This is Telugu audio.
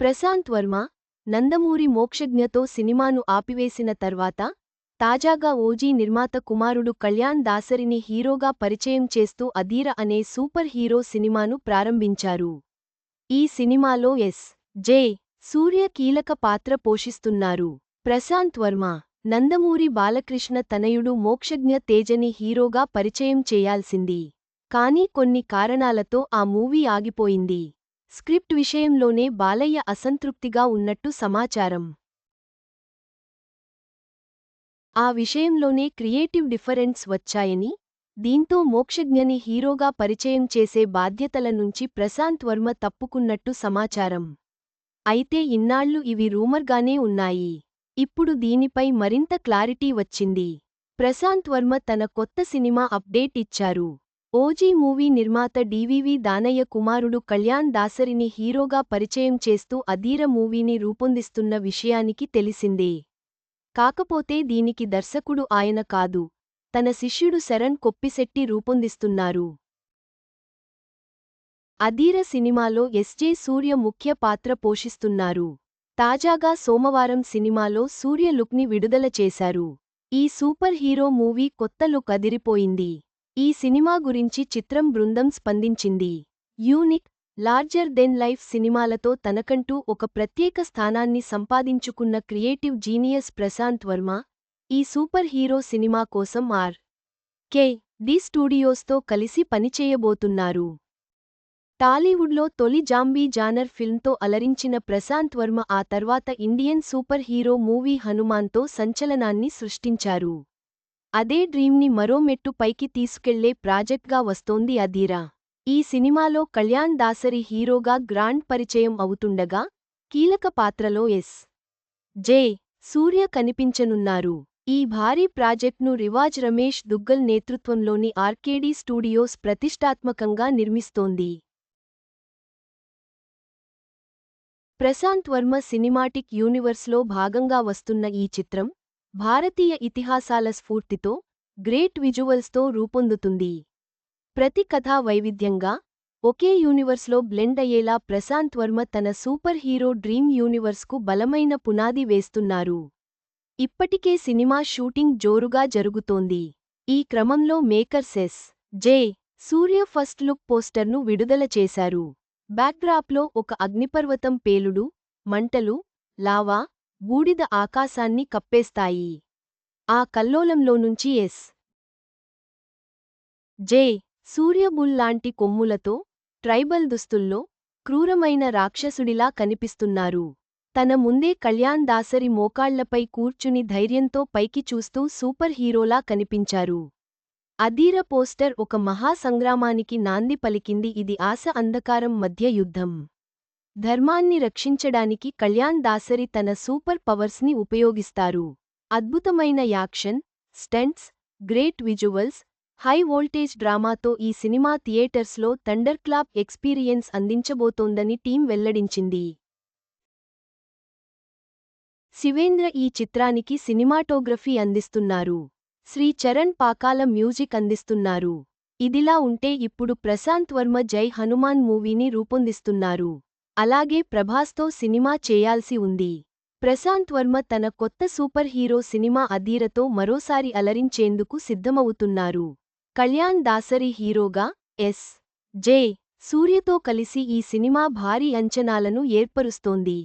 ప్రశాంత్ వర్మ నందమూరి మోక్షజ్ఞతో సినిమాను ఆపివేసిన తర్వాత తాజాగా ఓజీ నిర్మాత కుమారుడు కళ్యాణ్ దాసరిని హీరోగా పరిచయం చేస్తూ అధీర అనే సూపర్ హీరో సినిమాను ప్రారంభించారు. ఈ సినిమాలో ఎస్. జే. సూర్య కీలక పాత్ర పోషిస్తున్నారు. ప్రశాంత్ వర్మ నందమూరి బాలకృష్ణ తనయుడు మోక్షజ్ఞ తేజని హీరోగా పరిచయం చేయాల్సింది. కానీ కొన్ని కారణాలతో ఆ మూవీ ఆగిపోయింది. స్క్రిప్ట్ విషయంలోనే బాలయ్య అసంతృప్తిగా ఉన్నట్టు సమాచారం. ఆ విషయంలోనే క్రియేటివ్ డిఫరెన్స్ వచ్చాయని దీంతో మోక్షజ్ఞని హీరోగా పరిచయం చేసే బాధ్యతల నుంచి ప్రశాంత్ వర్మ తప్పుకున్నట్టు సమాచారం. అయితే ఇన్నాళ్ళు ఇవి రూమర్గానే ఉన్నాయి. ఇప్పుడు దీనిపై మరింత క్లారిటీ వచ్చింది. ప్రశాంత్ వర్మ తన కొత్త సినిమా అప్డేట్ ఇచ్చారు. ఓజీ మూవీ నిర్మాత డివివి దానయ్య కుమారుడు కళ్యాణ్ దాసరిని హీరోగా పరిచయం చేస్తూ అధీర మూవీని రూపొందిస్తున్న విషయానికి తెలిసిందే. కాకపోతే దీనికి దర్శకుడు ఆయన కాదు తన శిష్యుడు శరణ్ కొప్పిశెట్టి రూపొందిస్తున్నారు. అధీర సినిమాలో ఎస్జే సూర్య ముఖ్య పాత్ర పోషిస్తున్నారు. తాజాగా సోమవారం సినిమాలో సూర్య లుక్ని విడుదల చేశారు. ఈ సూపర్ హీరో మూవీ కొత్త లుక్ అదిరిపోయింది. ఈ సినిమా గురించి చిత్రం బృందం స్పందించింది. యూనిక్ లార్జర్ దెన్ లైఫ్ సినిమాలతో తనకంటూ ఒక ప్రత్యేక స్థానాన్ని సంపాదించుకున్న క్రియేటివ్ జీనియస్ ప్రశాంత్ వర్మ ఈ సూపర్ హీరో సినిమా కోసం ఆర్. కే. డి. స్టూడియోస్తో కలిసి పనిచేయబోతున్నారు. టాలీవుడ్లో తొలి జాంబీ జానర్ ఫిల్మ్తో అలరించిన ప్రశాంత్ వర్మ ఆ తర్వాత ఇండియన్ సూపర్ హీరో మూవీ హనుమాన్తో సంచలనాన్ని సృష్టించారు. అదే డ్రీమ్ని మరో మెట్టు పైకి తీసుకెళ్ళే ప్రాజెక్ట్గా వస్తోంది అధీరా. ఈ సినిమాలో కళ్యాణ్ దాసరి హీరోగా గ్రాండ్ పరిచయం అవుతుండగా కీలక పాత్రలో ఎస్. జే. సూర్య కనిపించనున్నారు. ఈ భారీ ప్రాజెక్ట్ను రివాజ్ రమేష్ దుగ్గల్ నేతృత్వంలోని ఆర్కేడీ స్టూడియోస్ ప్రతిష్టాత్మకంగా నిర్మిస్తోంది. ప్రశాంత్ వర్మ సినిమాటిక్ యూనివర్స్లో భాగంగా వస్తున్న ఈ చిత్రం భారతీయ ఇతిహాసాల స్ఫూర్తితో గ్రేట్ విజువల్స్తో రూపొందుతుంది. ప్రతి కథా వైవిధ్యంగా ఒకే యూనివర్స్లో బ్లెండ్ అయ్యేలా ప్రశాంత్ వర్మ తన సూపర్ హీరో డ్రీమ్ యూనివర్స్కు బలమైన పునాది వేస్తున్నారు. ఇప్పటికే సినిమా షూటింగ్ జోరుగా జరుగుతోంది. ఈ క్రమంలో మేకర్సెస్ జే సూర్య ఫస్ట్ లుక్ పోస్టర్ను విడుదల చేశారు. బ్యాక్డ్రాప్లో ఒక అగ్నిపర్వతం పేలుడు మంటలు లావా బూడిద ఆకాశాన్ని కప్పేస్తాయి. ఆ కల్లోలంలోనుంచి ఎస్. జే. సూర్యబుల్ లాంటి కొమ్ములతో ట్రైబల్ దుస్తుల్లో క్రూరమైన రాక్షసుడిలా కనిపిస్తున్నారు. తన ముందే కళ్యాణ్ దాసరి మోకాళ్ళపై కూర్చుని ధైర్యంతో పైకి చూస్తూ సూపర్ హీరోలా కనిపించారు. అధీర పోస్టర్ ఒక మహాసంగ్రామానికి నాంది పలికింది. ఇది ఆశ అంధకారం మధ్య యుద్ధం. ధర్మాన్ని రక్షించడానికి కళ్యాణ్ దాసరి తన సూపర్ పవర్స్ని ఉపయోగిస్తారు. అద్భుతమైన action stunts great visuals high voltage డ్రామాతో ఈ సినిమా థియేటర్స్లో థండర్క్లాప్ ఎక్స్పీరియన్స్ అందించబోతోందని టీం వెల్లడించింది. శివేంద్ర ఈ చిత్రానికి సినిమాటోగ్రఫీ అందిస్తున్నారు. శ్రీ చరణ్ పాకాల మ్యూజిక్ అందిస్తున్నారు. ఇదిలా ఉంటే ఇప్పుడు ప్రశాంత్ వర్మ జై హనుమాన్ మూవీని రూపొందిస్తున్నారు. అలాగే ప్రభాస్తో సినిమా చేయాల్సి ఉంది. ప్రశాంత్ వర్మ తన కొత్త సూపర్ హీరో సినిమా అధీరతో మరోసారి అలరించేందుకు సిద్ధమవుతున్నారు. కళ్యాణ్ దాసరి హీరోగా ఎస్. జే. సూర్యతో కలిసి ఈ సినిమా భారీ అంచనాలను ఏర్పరుస్తోంది.